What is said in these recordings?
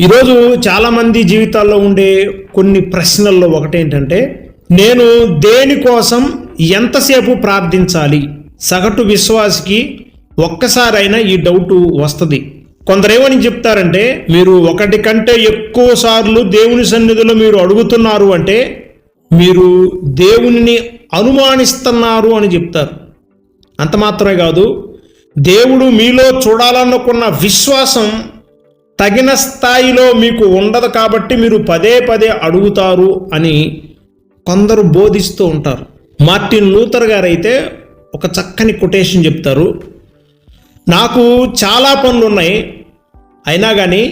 ఈరోజు చాలామంది జీవితాల్లో ఉండే కొన్ని ప్రశ్నల్లో ఒకటేంటంటే నేను దేనికోసం ఎంతసేపు ప్రార్థించాలి? సగటు విశ్వాసికి ఒక్కసారైనా ఈ డౌట్ వస్తుంది. కొందరేమని చెప్తారంటే మీరు ఒకటి కంటే ఎక్కువ సార్లు దేవుని సన్నిధిలో మీరు అడుగుతున్నారు అంటే మీరు దేవునిని అనుమానిస్తున్నారు అని చెప్తారు. అంత మాత్రమే కాదు దేవుడు మీలో చూడాలనుకున్న విశ్వాసం తగిన స్థాయిలో మీకు ఉండదు కాబట్టి మీరు పదే పదే అడుగుతారు అని కొందరు బోధిస్తూ ఉంటారు. మార్టిన్ లూథర్ గారు అయితే ఒక చక్కని కొటేషన్ చెప్తారు. నాకు చాలా పనులు ఉన్నాయి అయినా కానీ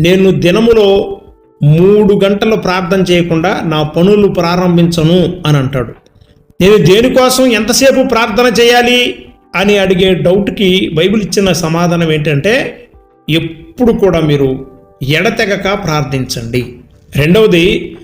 నేను దినములో మూడు గంటలు ప్రార్థన చేయకుండా నా పనులు ప్రారంభించను అని అంటాడు. నేను దేనికోసం ఎంతసేపు ప్రార్థన చేయాలి అని అడిగే డౌట్కి బైబిల్ ఇచ్చిన సమాధానం ఏంటంటే ఎప్పుడు కూడా మీరు ఎడతెగక ప్రార్థించండి. రెండవది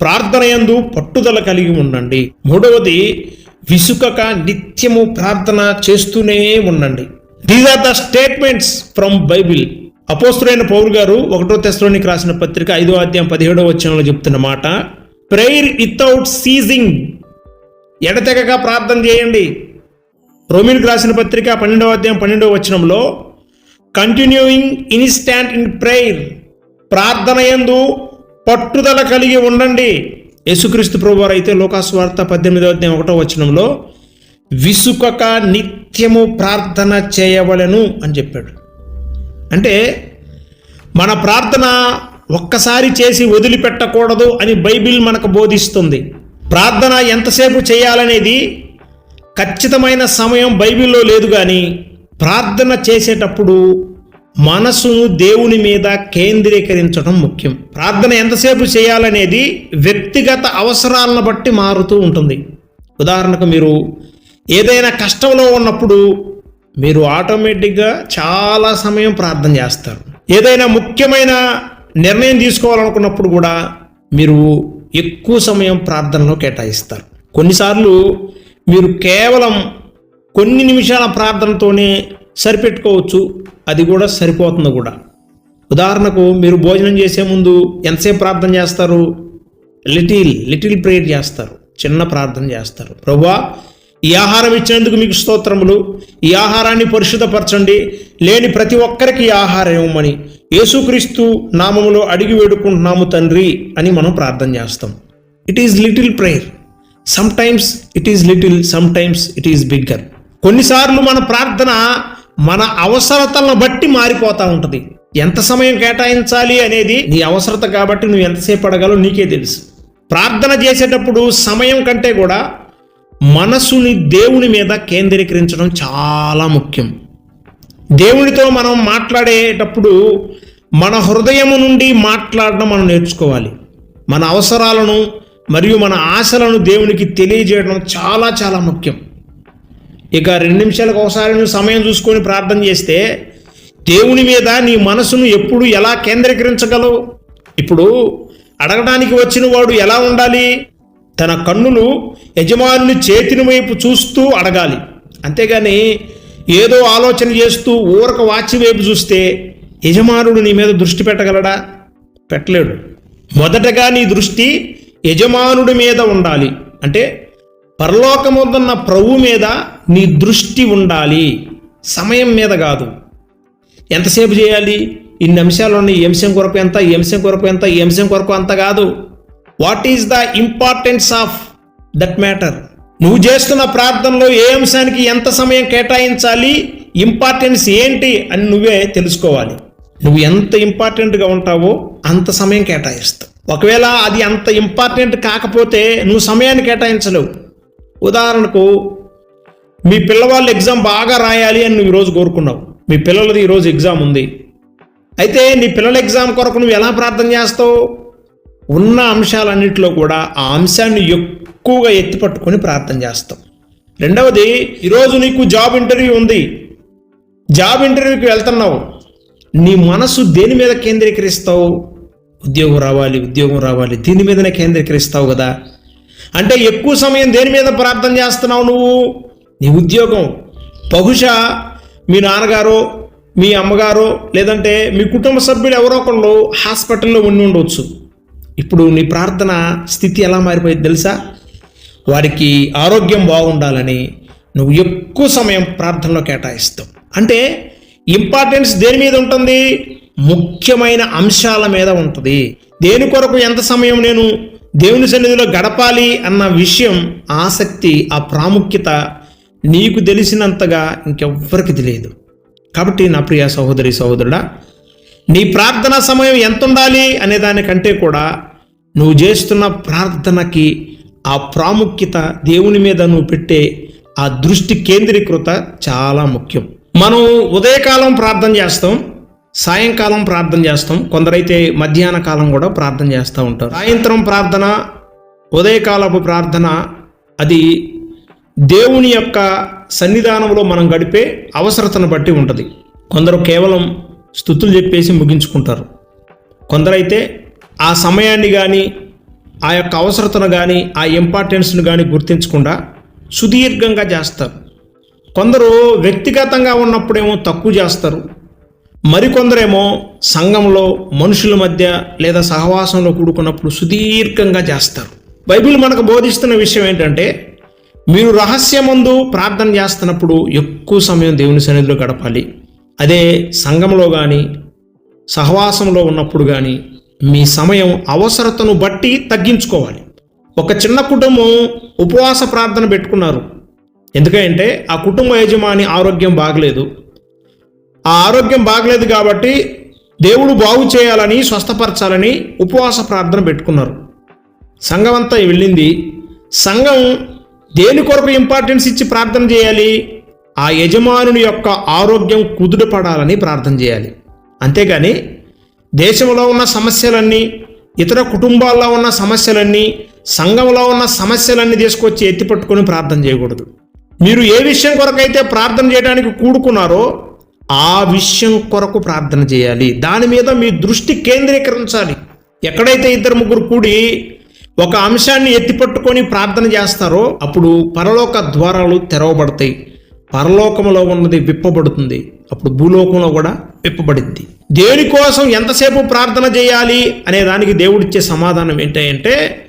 ప్రార్థన యందు పట్టుదల కలిగి ఉండండి. మూడవది విసుకక నిత్యము ప్రార్థన చేస్తూనే ఉండండి. These are the statements from Bible అపోస్తుడైన పౌరు గారు ఒకటో తెస్తలోనికి రాసిన పత్రిక ఐదో అధ్యాయం పదిహేడో వచనంలో చెప్తున్న మాట ప్రేయర్ వితౌట్ సీజింగ్ ఎడతెగక ప్రార్థన చేయండి. రోమిన్కి రాసిన పత్రిక పన్నెండవ అధ్యాయం పన్నెండవ వచనంలో కంటిన్యూయింగ్ ఇన్స్టాంట్ ఇన్ ప్రేయర్ ప్రార్థన యందు పట్టుదల కలిగి ఉండండి. యేసుక్రీస్తు ప్రభువారు అయితే లోకాస్వార్త పద్దెనిమిదవ అధ్యాయం ఒకటో వచనంలో విసుకక నిత్యము ప్రార్థన చేయవలెను అని చెప్పాడు. అంటే మన ప్రార్థన ఒక్కసారి చేసి వదిలిపెట్టకూడదు అని బైబిల్ మనకు బోధిస్తుంది. ప్రార్థన ఎంతసేపు చేయాలనేది ఖచ్చితమైన సమయం బైబిల్లో లేదు కానీ ప్రార్థన చేసేటప్పుడు మనసును దేవుని మీద కేంద్రీకరించడం ముఖ్యం. ప్రార్థన ఎంతసేపు చేయాలనేది వ్యక్తిగత అవసరాలను బట్టి మారుతూ ఉంటుంది. ఉదాహరణకు మీరు ఏదైనా కష్టంలో ఉన్నప్పుడు మీరు ఆటోమేటిక్గా చాలా సమయం ప్రార్థన చేస్తారు. ఏదైనా ముఖ్యమైన నిర్ణయం తీసుకోవాలనుకున్నప్పుడు కూడా మీరు ఎక్కువ సమయం ప్రార్థనలో కేటాయిస్తారు. కొన్నిసార్లు మీరు కేవలం కొన్ని నిమిషాల ప్రార్థనతోనే సరిపెట్టుకోవచ్చు. అది కూడా సరిపోతుంది కూడా. ఉదాహరణకు మీరు భోజనం చేసే ముందు ఎంతసేపు ప్రార్థన చేస్తారు? లిటిల్ లిటిల్ ప్రేయర్ చేస్తారు. చిన్న ప్రార్థన చేస్తారు. ప్రభా ఈ ఆహారం ఇచ్చినందుకు మీకు స్తోత్రములు. ఈ ఆహారాన్ని పరిశుద్ధపరచండి. లేని ప్రతి ఒక్కరికి ఈ ఆహారం ఇవ్వమని యేసుక్రీస్తు నామములో అడిగి వేడుకుంటున్నాము తండ్రి అని మనం ప్రార్థన చేస్తాం. It is little prayer sometimes it is little sometimes it is bigger కొన్నిసార్లు మన ప్రార్థన మన అవసరతలను బట్టి మారిపోతూ ఉంటుంది. ఎంత సమయం కేటాయించాలి అనేది నీ అవసరత కాబట్టి నువ్వు ఎంతసేపు అడగాలో నీకే తెలుసు. ప్రార్థన చేసేటప్పుడు సమయం కంటే కూడా మనసుని దేవుని మీద కేంద్రీకరించడం చాలా ముఖ్యం. దేవునితో మనం మాట్లాడేటప్పుడు మన హృదయము నుండి మాట్లాడడం మనం నేర్చుకోవాలి. మన అవసరాలను మరియు మన ఆశలను దేవునికి తెలియజేయడం చాలా చాలా ముఖ్యం. ఇక రెండు నిమిషాలకు ఒకసారి నువ్వు సమయం చూసుకొని ప్రార్థన చేస్తే దేవుని మీద నీ మనసును ఎప్పుడు ఎలా కేంద్రీకరించగలవు? ఇప్పుడు అడగడానికి వచ్చిన వాడు ఎలా ఉండాలి? తన కన్నులు యజమానుని చేతిని వైపు చూస్తూ అడగాలి. అంతేగాని ఏదో ఆలోచన చేస్తూ ఊరక వాచి వైపు చూస్తే యజమానుడు నీ మీద దృష్టి పెట్టగలడా? పెట్టలేడు. మొదటగా నీ దృష్టి యజమానుడి మీద ఉండాలి. అంటే పరలోకముందున్న ప్రభు మీద నీ దృష్టి ఉండాలి. సమయం మీద కాదు. ఎంతసేపు చేయాలి? ఇన్ని అంశాలు ఉన్నాయి ఈ అంశం కొరకు ఎంత ఈ అంశం కొరకు ఎంత ఈ అంశం కొరకు అంత కాదు. What is the importance of that matter నువ్వు చేస్తున్న ప్రార్థనలో ఏ అంశానికి ఎంత సమయం కేటాయించాలి? ఇంపార్టెన్స్ ఏంటి అని నువ్వే తెలుసుకోవాలి. నువ్వు ఎంత ఇంపార్టెంట్గా ఉంటావో అంత సమయం కేటాయిస్తావు. ఒకవేళ అది అంత ఇంపార్టెంట్ కాకపోతే నువ్వు సమయాన్ని కేటాయించలేవు. ఉదాహరణకు మీ పిల్లవాళ్ళు ఎగ్జామ్ బాగా రాయాలి అని నువ్వు ఈరోజు కోరుకున్నావు. మీ పిల్లలది ఈరోజు ఎగ్జామ్ ఉంది. అయితే నీ పిల్లల ఎగ్జామ్ కొరకు నువ్వు ఎలా ప్రార్థన చేస్తావు? ఉన్న అంశాలన్నింటిలో కూడా ఆ అంశాన్ని ఎక్కువగా ఎత్తిపట్టుకొని ప్రార్థన చేస్తావు రెండవది ఈరోజు నీకు జాబ్ ఇంటర్వ్యూ ఉంది. జాబ్ ఇంటర్వ్యూకి వెళ్తున్నావు. నీ మనసు దేని మీద కేంద్రీకరిస్తావు? ఉద్యోగం రావాలి ఉద్యోగం రావాలి దీని మీదనే కేంద్రీకరిస్తావు కదా. అంటే ఎక్కువ సమయం దేని మీద ప్రార్థన చేస్తున్నావు నువ్వు? నీ ఉద్యోగం. బహుశా మీ నాన్నగారో మీ అమ్మగారో లేదంటే మీ కుటుంబ సభ్యులు ఎవరో ఒకళ్ళు హాస్పిటల్లో ఉండి ఉండవచ్చు ఇప్పుడు నీ ప్రార్థన స్థితి ఎలా మారిపోయింది తెలుసా? వారికి ఆరోగ్యం బాగుండాలని నువ్వు ఎక్కువ సమయం ప్రార్థనలో కేటాయిస్తావు. అంటే ఇంపార్టెన్స్ దేని మీద ఉంటుంది? ముఖ్యమైన అంశాల మీద ఉంటుంది. దేని కొరకు ఎంత సమయం నేను దేవుని సన్నిధిలో గడపాలి అన్న విషయం ఆసక్తి ఆ ప్రాముఖ్యత నీకు తెలిసినంతగా ఇంకెవ్వరికి తెలియదు. కాబట్టి నా ప్రియ సహోదరి సహోదరుడా నీ ప్రార్థన సమయం ఎంత ఉండాలి అనే దానికంటే కూడా నువ్వు చేస్తున్న ప్రార్థనకి ఆ ప్రాముఖ్యత దేవుని మీద నువ్వు పెట్టే ఆ దృష్టి కేంద్రీకృత చాలా ముఖ్యం. మనం ఉదయకాలం ప్రార్థన చేస్తాం సాయంకాలం ప్రార్థన చేస్తాం కొందరైతే మధ్యాహ్న కాలం కూడా ప్రార్థన చేస్తూ ఉంటారు. సాయంత్రం ప్రార్థన ఉదయకాలపు ప్రార్థన అది దేవుని యొక్క సన్నిధానంలో మనం గడిపే అవసరతను బట్టి ఉంటుంది. కొందరు కేవలం స్థుతులు చెప్పేసి ముగించుకుంటారు. కొందరైతే ఆ సమయాన్ని కానీ ఆ యొక్క అవసరతను కానీ ఆ ఇంపార్టెన్స్ను కానీ గుర్తించకుండా సుదీర్ఘంగా చేస్తారు. కొందరు వ్యక్తిగతంగా ఉన్నప్పుడేమో తక్కువ చేస్తారు. మరికొందరేమో సంఘంలో మనుషుల మధ్య లేదా సహవాసంలో కూడుకున్నప్పుడు సుదీర్ఘంగా చేస్తారు. బైబిల్ మనకు బోధిస్తున్న విషయం ఏంటంటే మీరు రహస్యమందు ప్రార్థన చేస్తున్నప్పుడు ఎక్కువ సమయం దేవుని సన్నిధిలో గడపాలి. అదే సంఘంలో కానీ సహవాసంలో ఉన్నప్పుడు కానీ మీ సమయం అవసరతను బట్టి తగ్గించుకోవాలి. ఒక చిన్న కుటుంబం ఉపవాస ప్రార్థన పెట్టుకున్నారు. ఎందుకంటే ఆ కుటుంబ యజమాని ఆరోగ్యం బాగలేదు. ఆ ఆరోగ్యం బాగలేదు కాబట్టి దేవుడు బాగు చేయాలని స్వస్థపరచాలని ఉపవాస ప్రార్థన పెట్టుకున్నారు. సంఘం అంతా వెళ్ళింది. సంఘం దేని కొరకు ఇంపార్టెన్స్ ఇచ్చి ప్రార్థన చేయాలి? ఆ యజమానుని యొక్క ఆరోగ్యం కుదుటపడాలని ప్రార్థన చేయాలి. అంతేగాని దేశంలో ఉన్న సమస్యలన్నీ ఇతర కుటుంబాల్లో ఉన్న సమస్యలన్నీ సంఘంలో ఉన్న సమస్యలన్నీ తీసుకొచ్చి ఎత్తిపట్టుకొని ప్రార్థన చేయకూడదు. మీరు ఏ విషయం కొరకైతే ప్రార్థన చేయడానికి కూడుకున్నారో ఆ విషయం కొరకు ప్రార్థన చేయాలి. దాని మీద మీ దృష్టి కేంద్రీకరించాలి. ఎక్కడైతే ఇద్దరు ముగ్గురు కూడి ఒక అంశాన్ని ఎత్తిపట్టుకొని ప్రార్థన చేస్తారో అప్పుడు పరలోక ద్వారాలు తెరవబడతాయి. పరలోకంలో ఉన్నది విప్పబడుతుంది. అప్పుడు భూలోకంలో కూడా విప్పబడింది. దేనికోసం ఎంతసేపు ప్రార్థన చేయాలి అనే దానికి దేవుడిచ్చే సమాధానం ఏంటంటే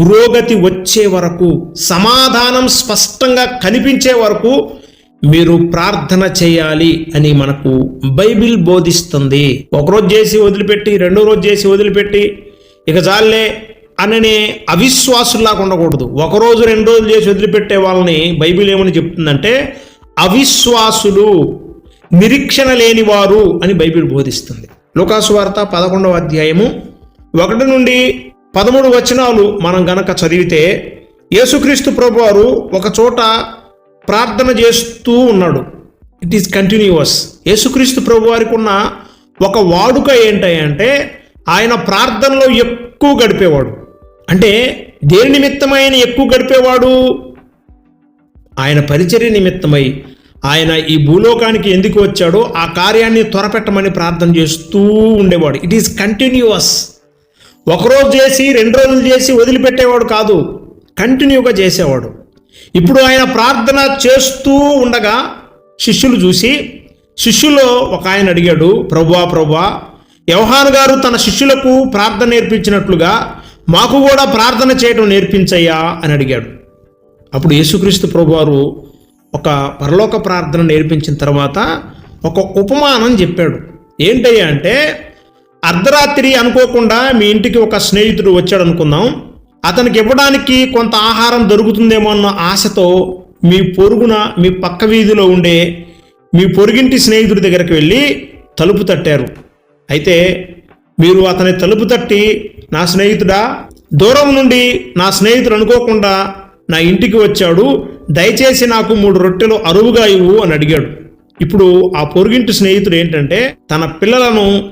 పురోగతి వచ్చే వరకు సమాధానం స్పష్టంగా కనిపించే వరకు మీరు ప్రార్థన చేయాలి అని మనకు బైబిల్ బోధిస్తుంది. ఒకరోజు చేసి వదిలిపెట్టి రెండో రోజు చేసి వదిలిపెట్టి ఇక జాలే అననే అవిశ్వాసుల్లాగా ఉండకూడదు. ఒకరోజు రెండు రోజులు చేసి వదిలిపెట్టే వాళ్ళని బైబిల్ ఏమని చెప్తుందంటే అవిశ్వాసులు నిరీక్షణ లేనివారు అని బైబిల్ బోధిస్తుంది. లోకాసు వార్త పదకొండవ అధ్యాయము ఒకటి నుండి పదమూడు వచనాలు మనం గనక చదివితే యేసుక్రీస్తు ప్రభువారు ఒక చోట ప్రార్థన చేస్తూ ఉన్నాడు. ఇట్ ఈస్ కంటిన్యూవస్ యేసుక్రీస్తు ప్రభు వారికి ఉన్న ఒక వాడుక ఏంటంటే ఆయన ప్రార్థనలో ఎక్కువ గడిపేవాడు. అంటే దేని నిమిత్తం ఆయన ఎక్కువ గడిపేవాడు? ఆయన పరిచర్య నిమిత్తమై ఆయన ఈ భూలోకానికి ఎందుకు వచ్చాడో ఆ కార్యాన్ని త్వరపెట్టమని ప్రార్థన చేస్తూ ఉండేవాడు. ఇట్ ఈస్ కంటిన్యూస్ ఒకరోజు చేసి రెండు రోజులు చేసి వదిలిపెట్టేవాడు కాదు కంటిన్యూగా చేసేవాడు. ఇప్పుడు ఆయన ప్రార్థన చేస్తూ ఉండగా శిష్యులు చూసి శిష్యులో ఒక ఆయన అడిగాడు ప్రభువా ప్రభువా యవహాన్ గారు తన శిష్యులకు ప్రార్థన నేర్పించినట్లుగా మాకు కూడా ప్రార్థన చేయటం నేర్పించయ్యా అని అడిగాడు. అప్పుడు యేసుక్రీస్తు ప్రభువారు ఒక పరలోక ప్రార్థన నేర్పించిన తర్వాత ఒక ఉపమానం చెప్పాడు. ఏంటయ్యా అంటే అర్ధరాత్రి అనుకోకుండా మీ ఇంటికి ఒక స్నేహితుడు వచ్చాడు అనుకుందాం. అతనికి ఇవ్వడానికి కొంత ఆహారం దొరుకుతుందేమో అన్న ఆశతో మీ పొరుగున మీ పక్క వీధిలో ఉండే మీ పొరుగింటి స్నేహితుడి దగ్గరికి వెళ్ళి తలుపు తట్టారు. అయితే మీరు అతని తలుపు తట్టి నా స్నేహితుడా దూరం నుండి నా స్నేహితుడు అనుకోకుండా నా ఇంటికి వచ్చాడు. దయచేసి నాకు మూడు రొట్టెలు అరువుగా ఇవ్వు అని అడిగాడు. ఇప్పుడు ఆ పొరుగింటి స్నేహితుడు ఏంటంటే తన పిల్లలను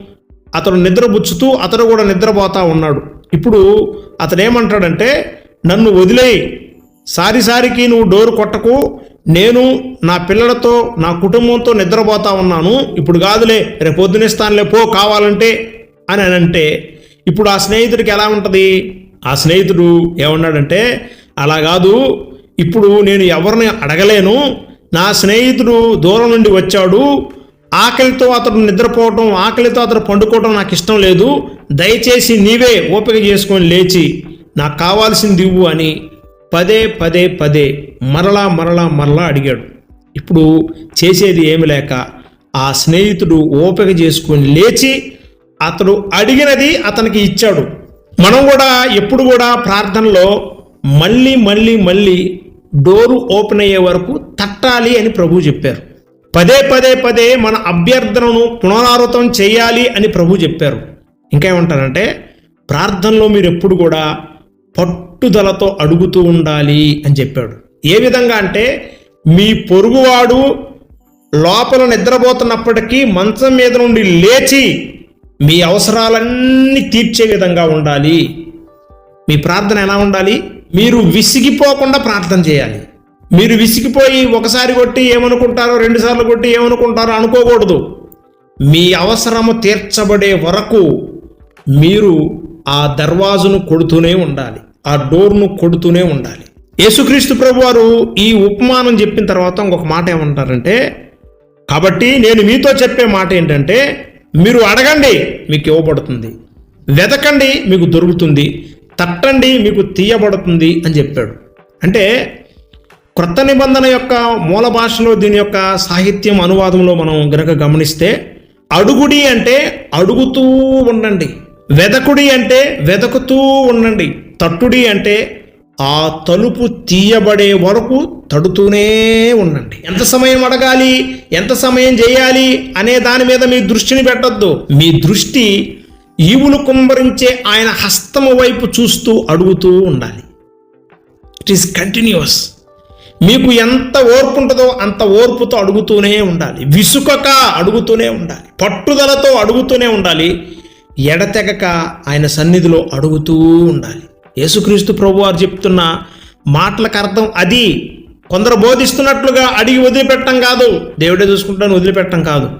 అతడు నిద్రపుచ్చుతూ అతడు కూడా నిద్రపోతా ఉన్నాడు. ఇప్పుడు అతడు ఏమంటాడంటే నన్ను వదిలేయి. సారిసారికి నువ్వు డోరు కొట్టకు. నేను నా పిల్లలతో నా కుటుంబంతో నిద్రపోతా ఉన్నాను. ఇప్పుడు కాదులే రేపు పొద్దునిస్తానులే పో కావాలంటే అని అని అంటే ఇప్పుడు ఆ స్నేహితుడికి ఎలా ఉంటుంది? ఆ స్నేహితుడు ఏమన్నాడంటే అలా కాదు ఇప్పుడు నేను ఎవరిని అడగలేను. నా స్నేహితుడు దూరం నుండి వచ్చాడు. ఆకలితో అతడు నిద్రపోవటం ఆకలితో అతడు పండుకోవటం నాకు ఇష్టం లేదు. దయచేసి నీవే ఓపిక చేసుకొని లేచి నాకు కావాల్సింది ఇవ్వు అని పదే పదే పదే మరలా మరలా మరలా అడిగాడు. ఇప్పుడు చేసేది ఏమి లేక ఆ స్నేహితుడు ఓపిక చేసుకొని లేచి అతడు అడిగినది అతనికి ఇచ్చాడు. మనం కూడా ఎప్పుడు కూడా ప్రార్థనలో మళ్ళీ మళ్ళీ మళ్ళీ డోరు ఓపెన్ అయ్యే వరకు తట్టాలి అని ప్రభు చెప్పారు. పదే పదే పదే మన అభ్యర్థనను పునరావృతం చేయాలి అని ప్రభు చెప్పారు. ఇంకేమంటారంటే ప్రార్థనలో మీరు ఎప్పుడు కూడా పట్టుదలతో అడుగుతూ ఉండాలి అని చెప్పాడు. ఏ విధంగా అంటే మీ పొరుగువాడు లోపల నిద్రపోతున్నప్పటికీ మంచం మీద నుండి లేచి మీ అవసరాలన్నీ తీర్చే విధంగా ఉండాలి. మీ ప్రార్థన ఎలా ఉండాలి? మీరు విసిగిపోకుండా ప్రార్థన చేయాలి. మీరు విసిగిపోయి ఒకసారి కొట్టి ఏమనుకుంటారో రెండుసార్లు కొట్టి ఏమనుకుంటారో అనుకోకూడదు. మీ అవసరము తీర్చబడే వరకు మీరు ఆ దర్వాజును కొడుతూనే ఉండాలి. ఆ డోర్ను కొడుతూనే ఉండాలి. యేసుక్రీస్తు ప్రభు వారు ఈ ఉపమానం చెప్పిన తర్వాత ఇంకొక మాట ఏమంటారంటే కాబట్టి నేను మీతో చెప్పే మాట ఏంటంటే మీరు అడగండి మీకు ఇవ్వబడుతుంది. వెతకండి మీకు దొరుకుతుంది. తట్టండి మీకు తీయబడుతుంది అని చెప్పాడు. అంటే క్రొత్త నిబంధన యొక్క మూల భాషలో దీని యొక్క సాహిత్యం అనువాదంలో మనం గనక గమనిస్తే అడుగుడి అంటే అడుగుతూ ఉండండి. వెదకుడి అంటే వెదకుతూ ఉండండి. తట్టుడి అంటే ఆ తలుపు తీయబడే వరకు తడుతూనే ఉండండి. ఎంత సమయం అడగాలి? ఎంత సమయం చేయాలి? అనే దాని మీద మీ దృష్టిని పెట్టద్దు. మీ దృష్టి ఈవులు కుంభరించే ఆయన హస్తము వైపు చూస్తూ అడుగుతూ ఉండాలి. ఇట్ ఈస్ కంటిన్యూస్ మీకు ఎంత ఓర్పు ఉంటుందో అంత ఓర్పుతో అడుగుతూనే ఉండాలి. విసుకక అడుగుతూనే ఉండాలి. పట్టుదలతో అడుగుతూనే ఉండాలి. ఎడతెగక ఆయన సన్నిధిలో అడుగుతూ ఉండాలి. యేసుక్రీస్తు ప్రభు వారు చెప్తున్న మాటలకు అర్థం అది. కొందరు బోధిస్తున్నట్లుగా అడిగి వదిలిపెట్టడం కాదు. దేవుడే చూసుకుంటాను వదిలిపెట్టడం కాదు.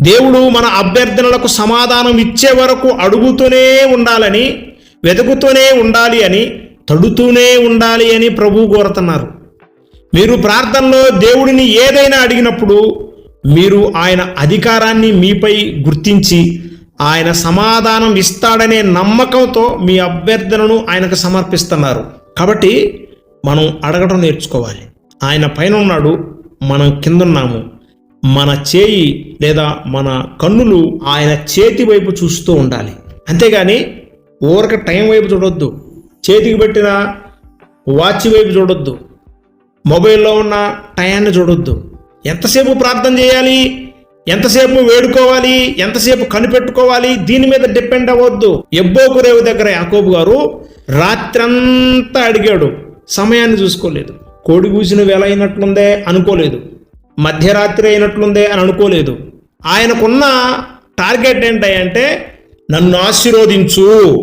దేవుడు మన అభ్యర్థనలకు సమాధానం ఇచ్చే వరకు అడుగుతూనే ఉండాలని వెతుకుతూనే ఉండాలి అని తడుతూనే ఉండాలి అని ప్రభు కోరుతున్నారు. మీరు ప్రార్థనలో దేవుడిని ఏదైనా అడిగినప్పుడు మీరు ఆయన అధికారాన్ని మీపై గుర్తించి ఆయన సమాధానం ఇస్తాడనే నమ్మకంతో మీ అభ్యర్థనను ఆయనకు సమర్పిస్తున్నారు. కాబట్టి మనం అడగడం నేర్చుకోవాలి. ఆయన పైన ఉన్నాడు మనం కిందున్నాము. మన చేయి లేదా మన కన్నులు ఆయన చేతి వైపు చూస్తూ ఉండాలి. అంతేగాని ఊరక టైం వైపు చూడొద్దు. చేతికి పెట్టిన వాచ్ వైపు చూడొద్దు. మొబైల్లో ఉన్న టయాన్ని చూడొద్దు. ఎంతసేపు ప్రార్థన చేయాలి? ఎంతసేపు వేడుకోవాలి ఎంతసేపు కనిపెట్టుకోవాలి దీని మీద డిపెండ్ అవ్వద్దు. ఎబ్బోకు రేవు దగ్గర యాకోబు గారు రాత్రంతా అడిగాడు. సమయాన్ని చూసుకోలేదు. కోడి కూసిన వేల అయినట్లుందే అనుకోలేదు. మధ్యరాత్రి అయినట్లుందే అని అనుకోలేదు. ఆయనకున్న టార్గెట్ ఏంటంటే నన్ను ఆశీర్వదించు.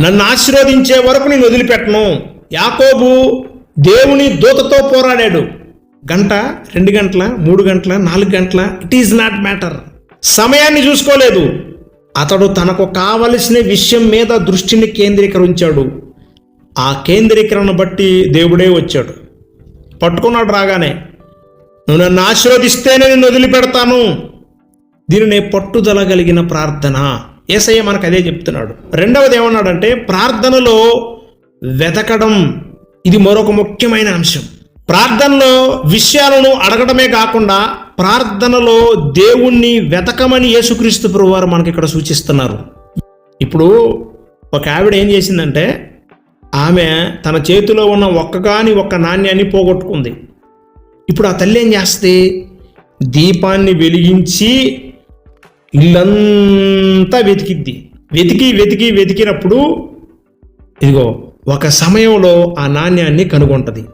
నన్ను ఆశీర్వదించే వరకు నేను వదిలిపెట్టను. యాకోబు దేవుని దూతతో పోరాడాడు. గంట రెండు గంటల మూడు గంటల నాలుగు గంటల ఇట్ ఈజ్ నాట్ మ్యాటర్ సమయాన్ని చూసుకోలేదు. అతడు తనకు కావలసిన విషయం మీద దృష్టిని కేంద్రీకరించాడు. ఆ కేంద్రీకరణ బట్టి దేవుడే వచ్చాడు. పట్టుకున్నాడు రాగానే నువ్వు నన్ను ఆశీర్వదిస్తేనే నిన్ను వదిలిపెడతాను. దీనినే పట్టుదల కలిగిన ప్రార్థన. ఏసయ్య మనకు అదే చెప్తున్నాడు. రెండవది ఏమన్నాడంటే ప్రార్థనలో వెతకడం ఇది మరొక ముఖ్యమైన అంశం. ప్రార్థనలో విషయాలను అడగడమే కాకుండా ప్రార్థనలో దేవుణ్ణి వెతకమని యేసుక్రీస్తు ప్రభువారు మనకి ఇక్కడ సూచిస్తున్నారు. ఇప్పుడు ఒక ఆవిడ ఏం చేసిందంటే ఆమె తన చేతిలో ఉన్న ఒక్కగాని ఒక్క నాణ్యాన్ని పోగొట్టుకుంది. ఇప్పుడు ఆ తల్లి ఏం చేస్తుంది? దీపాన్ని వెలిగించి ఇల్లంతా వెతికిద్ది. వెతికి వెతికి వెతికినప్పుడు ఇదిగో ఒక సమయంలో ఆ నాణ్యాన్ని కనుగొంటది.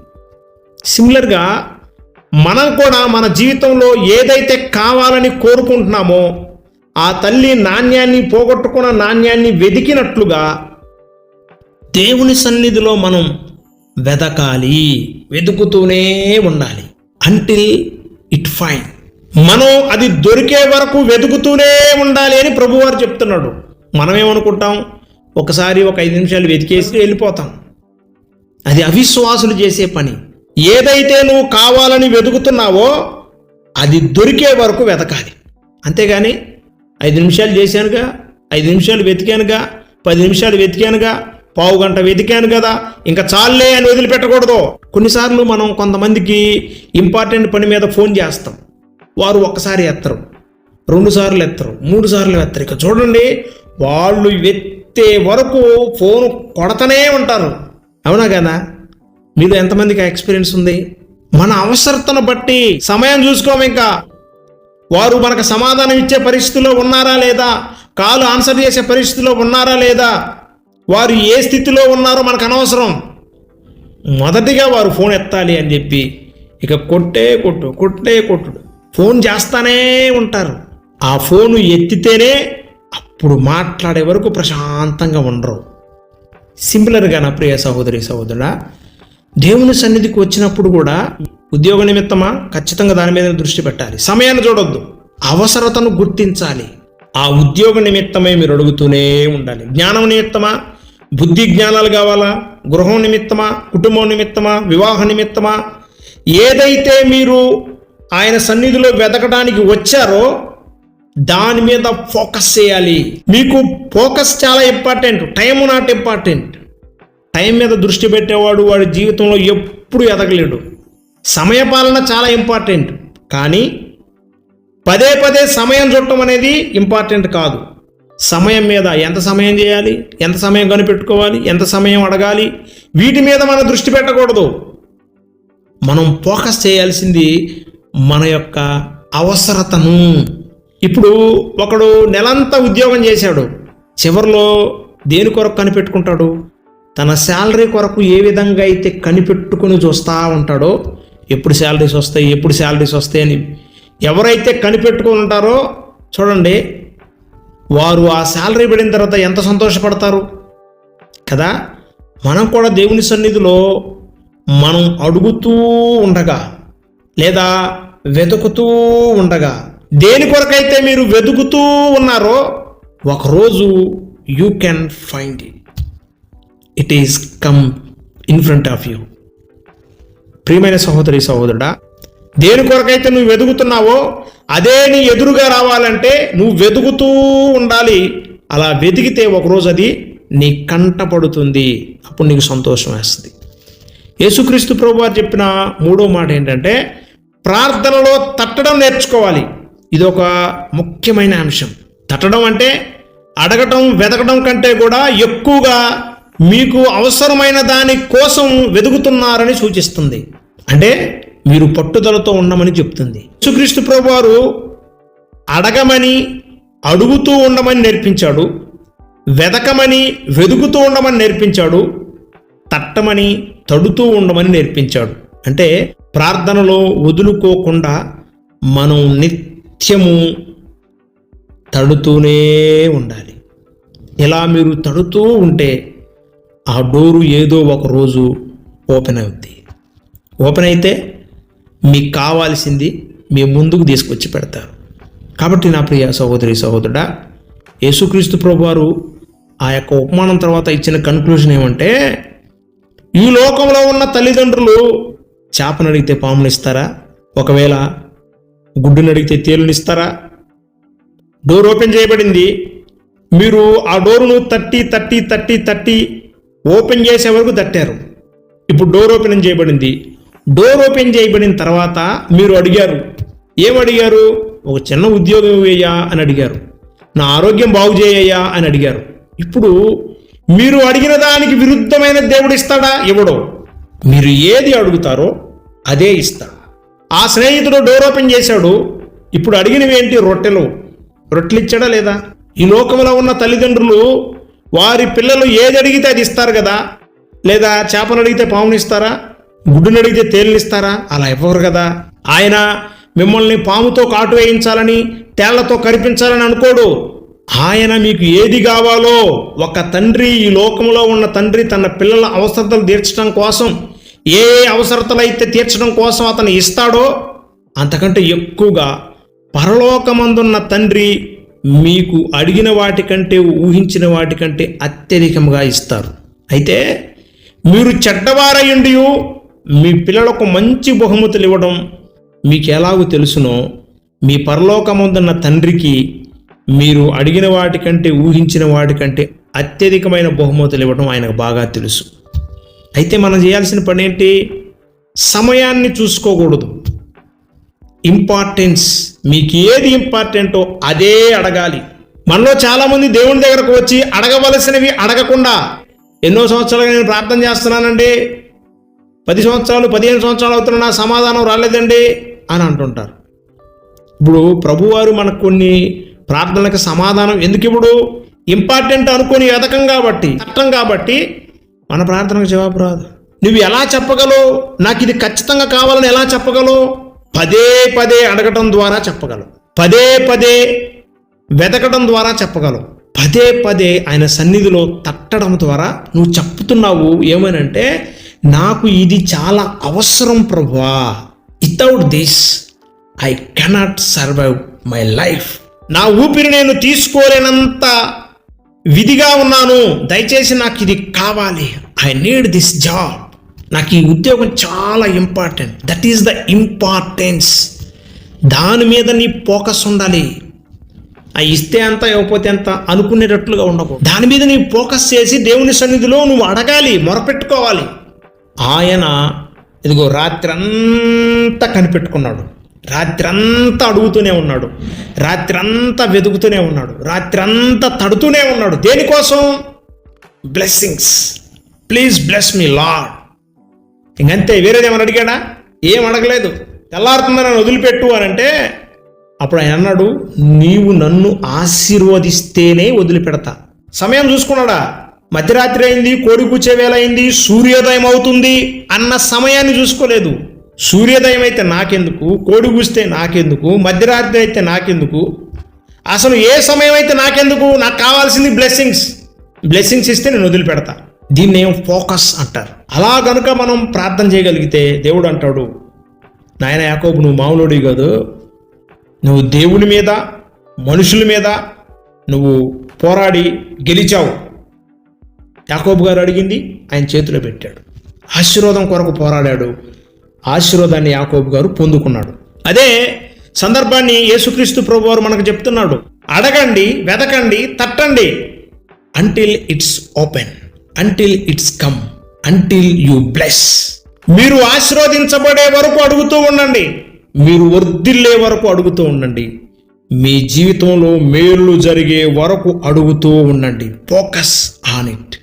సిమిలర్గా మనం కూడా మన జీవితంలో ఏదైతే కావాలని కోరుకుంటున్నామో ఆ తల్లి నాణ్యాన్ని పోగొట్టుకున్న నాణ్యాన్ని వెతికినట్లుగా దేవుని సన్నిధిలో మనం వెతకాలి వెతుకుతూనే ఉండాలి. అంటిల్ ఇట్ ఫైన్ మనం అది దొరికే వరకు వెతుకుతూనే ఉండాలి అని ప్రభువారు చెప్తున్నాడు. మనమేమనుకుంటాం? ఒకసారి ఒక ఐదు నిమిషాలు వెతికేసి వెళ్ళిపోతాం. అది అవిశ్వాసులు చేసే పని. ఏదైతే నువ్వు కావాలని వెతుకుతున్నావో అది దొరికే వరకు వెతకాలి. అంతేగాని ఐదు నిమిషాలు చేశానుగా ఐదు నిమిషాలు వెతికానుగా పది నిమిషాలు వెతికానుగా పావు గంట వెతికాను కదా ఇంకా చాలే అని వదిలిపెట్టకూడదు. కొన్నిసార్లు మనం కొంతమందికి ఇంపార్టెంట్ పని మీద ఫోన్ చేస్తాం. వారు ఒక్కసారి ఎత్తరు రెండు సార్లు ఎత్తరు మూడు సార్లు ఎత్తరు. ఇక చూడండి వాళ్ళు ఎత్తే వరకు ఫోన్ కొడతనే ఉంటారు. అవునా కదా? మీలో ఎంతమందికి ఎక్స్పీరియన్స్ ఉంది? మన అవసరతను బట్టి సమయం చూసుకోము ఇంకా. వారు మనకు సమాధానం ఇచ్చే పరిస్థితిలో ఉన్నారా లేదా? కాలు ఆన్సర్ చేసే పరిస్థితిలో ఉన్నారా లేదా? వారు ఏ స్థితిలో ఉన్నారో మనకు అనవసరం. మొదటిగా వారు ఫోన్ ఎత్తాలి అని చెప్పి ఇక కొట్టే కొట్టు కొట్టే కొట్టుడు. ఫోన్ చేస్తానే ఉంటారు. ఆ ఫోను ఎత్తితేనే అప్పుడు మాట్లాడే వరకు ప్రశాంతంగా ఉండరు. సింపులర్గా నా ప్రియ సహోదరి సహోదరుడా దేవుని సన్నిధికి వచ్చినప్పుడు కూడా ఉద్యోగ నిమిత్తమా? ఖచ్చితంగా దాని మీద దృష్టి పెట్టాలి. సమయాన్ని చూడొద్దు. అవసరతను గుర్తించాలి. ఆ ఉద్యోగ నిమిత్తమే మీరు అడుగుతూనే ఉండాలి. జ్ఞానం నిమిత్తమా? బుద్ధి జ్ఞానాలు కావాలా? గృహం నిమిత్తమా? కుటుంబం నిమిత్తమా? వివాహ నిమిత్తమా? ఏదైతే మీరు ఆయన సన్నిధిలో వెతకడానికి వచ్చారో దాని మీద ఫోకస్ చేయాలి. మీకు ఫోకస్ చాలా important. Time not important. Time మీద దృష్టి పెట్టేవాడు వాడి జీవితంలో ఎప్పుడు ఎదగలేడు. సమయపాలన చాలా ఇంపార్టెంట్. కానీ పదే పదే సమయం చుట్టం అనేది ఇంపార్టెంట్ కాదు. సమయం మీద ఎంత సమయం చేయాలి? ఎంత సమయం కనిపెట్టుకోవాలి? ఎంత సమయం అడగాలి? వీటి మీద మనం దృష్టి పెట్టకూడదు. మనం ఫోకస్ చేయాల్సింది మన యొక్క అవసరతను. ఇప్పుడు ఒకడు నెలంతా ఉద్యోగం చేశాడు. చివరిలో దేని కొరకు కనిపెట్టుకుంటాడు? తన శాలరీ కొరకు ఏ విధంగా అయితే కనిపెట్టుకుని చూస్తూ ఉంటాడో ఎప్పుడు శాలరీస్ వస్తాయి ఎప్పుడు శాలరీస్ వస్తాయి అని ఎవరైతే కనిపెట్టుకుని ఉంటారో చూడండి వారు ఆ శాలరీ పడిన తర్వాత ఎంత సంతోషపడతారు? కదా? మనం కూడా దేవుని సన్నిధిలో మనం అడుగుతూ ఉండగా లేదా వెతుకుతూ ఉండగా దేని కొరకైతే మీరు వెతుకుతూ ఉన్నారో ఒకరోజు you can find it it is come in front of you ప్రియమైన సహోదరి సహోదరుడా దేని కొరకైతే నువ్వు వెతుకుతున్నావో అదే నీ ఎదురుగా రావాలంటే నువ్వు వెతుకుతూ ఉండాలి. అలా వెతికితే ఒకరోజు అది నీ కంట పడుతుంది అప్పుడు నీకు సంతోషం వేస్తుంది. యేసుక్రీస్తు ప్రభు వారు చెప్పిన మూడో మాట ఏంటంటే ప్రార్థనలో తట్టడం నేర్చుకోవాలి. ఇది ఒక ముఖ్యమైన అంశం. తట్టడం అంటే అడగటం వెతకడం కంటే కూడా ఎక్కువగా మీకు అవసరమైన దాని కోసం వెతుకుతున్నారని సూచిస్తుంది. అంటే మీరు పట్టుదలతో ఉండమని చెప్తుంది. యేసుక్రీస్తు ప్రభువారు అడగమని అడుగుతూ ఉండమని నేర్పించాడు. వెదకమని వెదుకుతూ ఉండమని నేర్పించాడు. తట్టమని తడుతూ ఉండమని నేర్పించాడు. అంటే ప్రార్థనలో వదులుకోకుండా మనం నిత్యము తడుతూనే ఉండాలి. ఇలా మీరు తడుతూ ఉంటే ఆ డోరు ఏదో ఒక రోజు ఓపెన్ అవుద్ది. ఓపెన్ అయితే మీకు కావాల్సింది మీ ముందుకు తీసుకొచ్చి పెడతారు. కాబట్టి నా ప్రియ సహోదరి సహోదరుడా యేసుక్రీస్తు ప్రభు వారు ఆ యొక్క ఉపమానం తర్వాత ఇచ్చిన కన్క్లూజన్ ఏమంటే ఈ లోకంలో ఉన్న తల్లిదండ్రులు చేపను అడిగితే పాముని ఇస్తారా? ఒకవేళ గుడ్డుని అడిగితే తేలుని ఇస్తారా? డోర్ ఓపెన్ చేయబడింది. మీరు ఆ డోరును తట్టి తట్టి తట్టి తట్టి ఓపెన్ చేసే వరకు తట్టారు. ఇప్పుడు డోర్ ఓపెన్ చేయబడింది. డోర్ ఓపెన్ చేయబడిన తర్వాత మీరు అడిగారు ఏం అడిగారు? ఒక చిన్న ఉద్యోగం వేయ్యా అని అడిగారు. నా ఆరోగ్యం బాగు చేయయ్యా అని అడిగారు. ఇప్పుడు మీరు అడిగిన దానికి విరుద్ధమైన దేవుడు ఇస్తాడా? ఇవ్వడు మీరు ఏది అడుగుతారో అదే ఇస్తాడు ఆ స్నేహితుడు డోర్ ఓపెన్ చేశాడు. ఇప్పుడు అడిగినవి ఏంటి? రొట్టెలు. రొట్టెలు ఇచ్చాడా లేదా? ఈ లోకంలో ఉన్న తల్లిదండ్రులు వారి పిల్లలు ఏది అడిగితే అది ఇస్తారు కదా? లేదా చేపను అడిగితే పాముని ఇస్తారా? గుడ్డును అడిగితే తేలినిస్తారా అలా ఇవ్వరు కదా. ఆయన మిమ్మల్ని పాముతో కాటు వేయించాలని తేళ్ళతో కరిపించాలని అనుకోడు. ఆయన మీకు ఏది కావాలో ఒక తండ్రి ఈ లోకంలో ఉన్న తండ్రి తన పిల్లల అవసరతలు తీర్చడం కోసం ఏ ఏ అవసరతలైతే తీర్చడం కోసం అతను ఇస్తాడో అంతకంటే ఎక్కువగా పరలోకమందున్న తండ్రి మీకు అడిగిన వాటికంటే ఊహించిన వాటికంటే అత్యధికంగా ఇస్తారు. అయితే మీరు చెడ్డవారయుండి మీ పిల్లలకు మంచి బహుమతులు ఇవ్వడం మీకు ఎలాగో తెలుసునో మీ పరలోకముందున్న తండ్రికి మీరు అడిగిన వాటికంటే ఊహించిన వాటికంటే అత్యధికమైన బహుమతులు ఇవ్వడం ఆయనకు బాగా తెలుసు. అయితే మనం చేయాల్సిన పని ఏంటి సమయాన్ని చూసుకోకూడదు. ఇంపార్టెన్స్ మీకు ఏది ఇంపార్టెంటో అదే అడగాలి. మనలో చాలామంది దేవుని దగ్గరకు వచ్చి అడగవలసినవి అడగకుండా ఎన్నో సంవత్సరాలుగా నేను ప్రార్థన చేస్తున్నానండి. పది సంవత్సరాలు పదిహేను సంవత్సరాలు అవుతున్నా నా సమాధానం రాలేదండి అని అంటుంటారు. ఇప్పుడు ప్రభువారు మనకు కొన్ని ప్రార్థనలకు సమాధానం ఎందుకు ఇప్పుడు? ఇంపార్టెంట్ అనుకుని ఎదకం కాబట్టి చట్టం కాబట్టి మన ప్రార్థనకు జవాబు రాదు. నువ్వు ఎలా చెప్పగలవు? నాకు ఇది ఖచ్చితంగా కావాలని ఎలా చెప్పగలవు? పదే పదే అడగటం ద్వారా చెప్పగలం. పదే పదే వెతకడం ద్వారా చెప్పగలం. పదే పదే ఆయన సన్నిధిలో తట్టడం ద్వారా నువ్వు చెప్తున్నావు ఏమనంటే నాకు ఇది చాలా అవసరం ప్రభువా without this I cannot survive my life నా ఊపిరి నేను తీసుకోలేనంత విధిగా ఉన్నాను. దయచేసి నాకు ఇది కావాలి. ఐ నీడ్ దిస్ జాబ్ నాకు ఈ ఉద్యోగం చాలా important that is the importance దాని మీద నీ ఫోకస్ ఉండాలి. ఆ ఇస్తే అంత ఇవ్వకపోతే అంత అనుకునేటట్లుగా ఉండకూడదు దాని మీద నీ ఫోకస్ చేసి దేవుని సన్నిధిలో నువ్వు అడగాలి మొరపెట్టుకోవాలి. ఆయన ఇదిగో రాత్రంతా కనిపెట్టుకున్నాడు. రాత్రంతా అడుగుతూనే ఉన్నాడు. రాత్రంతా వెతుకుతూనే ఉన్నాడు. రాత్రంతా తడుతూనే ఉన్నాడు. దేనికోసం? Blessings please bless me lord ఇంకంతే వేరేదేమని అడిగాడా? ఏం అడగలేదు. తెల్లారుతుంది నన్ను వదిలిపెట్టు అని అంటే అప్పుడు ఆయన అన్నాడు నీవు నన్ను ఆశీర్వదిస్తేనే వదిలిపెడతా. సమయం చూసుకున్నాడా. మధ్యరాత్రి అయింది కోడి కూర్చే వేళ అయింది సూర్యోదయం అవుతుంది అన్న సమయాన్ని చూసుకోలేదు. సూర్యోదయం అయితే నాకెందుకు? కోడి కూస్తే నాకెందుకు? మధ్యరాత్రి అయితే నాకెందుకు? అసలు ఏ సమయం అయితే నాకెందుకు? నాకు కావాల్సింది బ్లెస్సింగ్స్ బ్లెస్సింగ్స్ ఇస్తే నేను వదిలిపెడతా. దీన్ని ఏం ఫోకస్ అంటారు. అలా గనుక మనం ప్రార్థన చేయగలిగితే దేవుడు అంటాడు నాయన యాకోబు నువ్వు మామూలుడి కాదు. నువ్వు దేవుని మీద మనుషుల మీద నువ్వు పోరాడి గెలిచావు. యాకోబు గారు అడిగింది ఆయన చేతిలో పెట్టాడు. ఆశీర్వాదం కొరకు పోరాడాడు. ఆశీర్వాదాన్ని యాకోబు గారు పొందుకున్నాడు. అదే సందర్భాన్ని యేసుక్రీస్తు ప్రభు వారు మనకు చెప్తున్నాడు అడగండి వెతకండి తట్టండి until it's open until it's come until you bless మీరు ఆశీర్వదించబడే వరకు అడుగుతూ ఉండండి. మీరు వర్ధిల్లే వరకు అడుగుతూ ఉండండి. మీ జీవితంలో మేలు జరిగే వరకు అడుగుతూ ఉండండి. Focus on it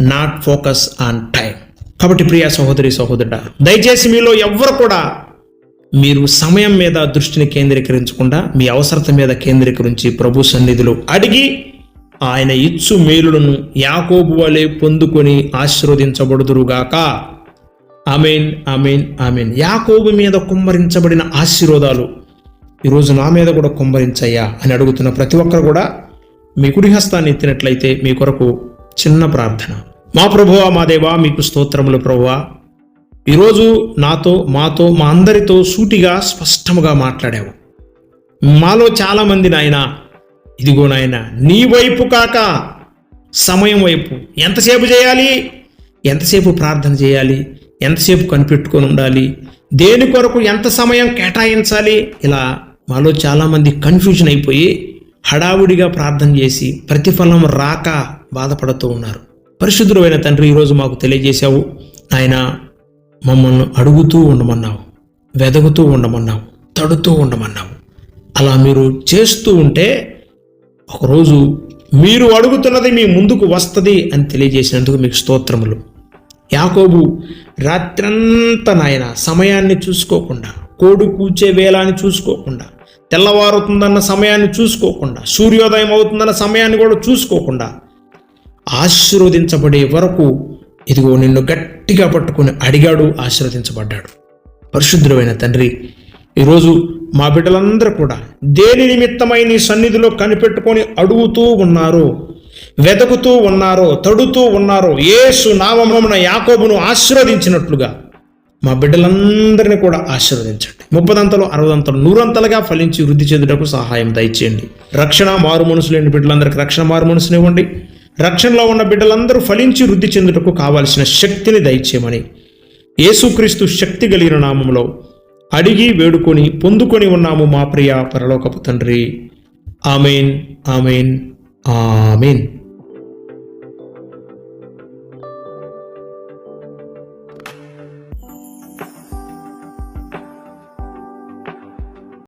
not focus on time కాబట్టి ప్రియ సహోదరి సహోదరుడ దయచేసి మీలో ఎవ్వరు కూడా మీరు సమయం మీద దృష్టిని కేంద్రీకరించకుండా మీ అవసరత మీద కేంద్రీకరించి ప్రభు సన్నిధిలో అడిగి ఆయన ఇచ్చు మేలులను యాకోబు వలె పొందుకొని ఆశీర్వదించబడుదురుగాక. అమీన్ అమీన్ ఆమెన్. యాకోబు మీద కుమ్మరించబడిన ఆశీర్వాదాలు ఈరోజు నా మీద కూడా కుమ్మరించయ్యా అని అడుగుతున్న ప్రతి ఒక్కరు కూడా మీ కుడి హస్తాన్ని ఎత్తినట్లయితే మీ కొరకు చిన్న ప్రార్థన. మా ప్రభువా మా దేవా మీకు స్తోత్రములు ప్రభువా. ఈరోజు నాతో మాతో మా అందరితో సూటిగా స్పష్టముగా మాట్లాడావు. మాలో చాలామంది నాయన ఇదిగో నాయన నీ వైపు కాక సమయం వైపు. ఎంతసేపు చేయాలి? ఎంతసేపు ప్రార్థన చేయాలి? ఎంతసేపు కనిపెట్టుకొని ఉండాలి? దేని కొరకు ఎంత సమయం కేటాయించాలి? ఇలా మాలో చాలామంది కన్ఫ్యూజన్ అయిపోయి హడావుడిగా ప్రార్థన చేసి ప్రతిఫలం రాక బాధపడుతూ ఉన్నారు. పరిశుద్ధుడైన తండ్రి ఈరోజు మాకు తెలియజేశావు. ఆయన మమ్మల్ని అడుగుతూ ఉండమన్నావు. వెదగుతూ ఉండమన్నావు. తడుతూ ఉండమన్నావు. అలా మీరు చేస్తూ ఉంటే ఒకరోజు మీరు అడుగుతున్నది మీ ముందుకు వస్తుంది అని తెలియజేసినందుకు మీకు స్తోత్రములు. యాకోబు రాత్రంతా నాయన సమయాన్ని చూసుకోకుండా కోడి కూచే వేళాన్ని చూసుకోకుండా తెల్లవారుతుందన్న సమయాన్ని చూసుకోకుండా సూర్యోదయం అవుతుందన్న సమయాన్ని కూడా చూసుకోకుండా ఆశీర్వదించబడే వరకు ఇదిగో నిన్ను గట్టిగా పట్టుకుని అడిగాడు ఆశీర్వదించబడ్డాడు. పరిశుద్ధుడైన తండ్రి ఈరోజు మా బిడ్డలందరూ కూడా దేని నిమిత్తమై నీ సన్నిధిలో కనిపెట్టుకొని అడుగుతూ ఉన్నారు వెతుకుతూ ఉన్నారో తడుతూ ఉన్నారో ఏసు నామమున యాకోబును ఆశీర్వదించినట్లుగా మా బిడ్డలందరినీ కూడా ఆశీర్వదించండి. ముప్పదంతలు అరవదంతలు నూరంతలుగా ఫలించి వృద్ధి చెందుటకు సహాయం దయచేయండి. రక్షణ మారు మనసు లేని బిడ్డలందరికీ రక్షణ మారు మనసునివ్వండి రక్షణలో ఉన్న బిడ్డలందరూ ఫలించి వృద్ధి చెందుటకు కావాల్సిన శక్తిని దయచేయమని యేసుక్రీస్తు శక్తి కలిగిన నామంలో అడిగి వేడుకొని పొందుకొని ఉన్నాము మా ప్రియ పరలోకపు తండ్రి. Amen amen amen.